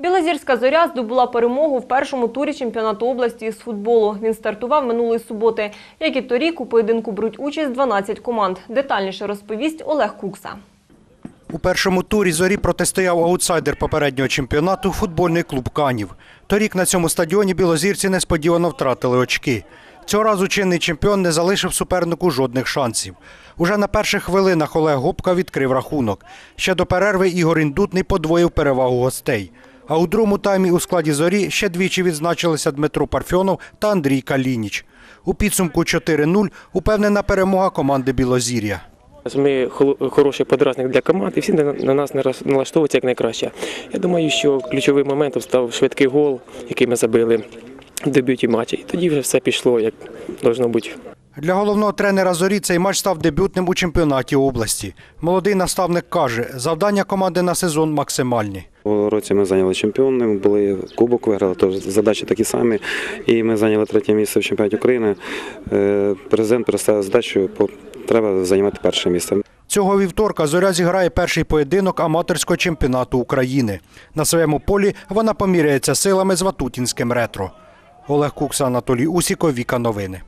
Білозірська зоря здобула перемогу в першому турі чемпіонату області із футболу. Він стартував минулої суботи. Як і торік, у поєдинку беруть участь 12 команд. Детальніше розповість Олег Кукса. У першому турі зорі протистояв аутсайдер попереднього чемпіонату футбольний клуб Канів. Торік на цьому стадіоні білозірці несподівано втратили очки. Цього разу чинний чемпіон не залишив супернику жодних шансів. Уже на перших хвилинах Олег Гопка відкрив рахунок. Ще до перерви Ігор Індутний подвоїв перевагу гостей. А у другому таймі у складі зорі ще двічі відзначилися Дмитро Парфьонов та Андрій Калініч. У підсумку 4-0 упевнена перемога команди Білозір'я. Ми хороший подразник для команд, і всі на на нас налаштовуються як найкраще. Я думаю, що ключовим моментом став швидкий гол, який ми забили в дебюті матчі. І тоді вже все пішло, як должно бути. Для головного тренера Зорі цей матч став дебютним у чемпіонаті області. Молодий наставник каже, завдання команди на сезон максимальні. У році ми зайняли чемпіонами, були кубок виграли, тож задачі такі самі. І ми зайняли третє місце в чемпіонаті України. Е, Президент переставив задачу, треба займати перше місце. Цього вівторка Зоря зіграє перший поєдинок аматорського чемпіонату України. На своєму полі вона поміряється силами з Ватутінським ретро. Олег Кукса, Анатолій Усіков, Віка Новини.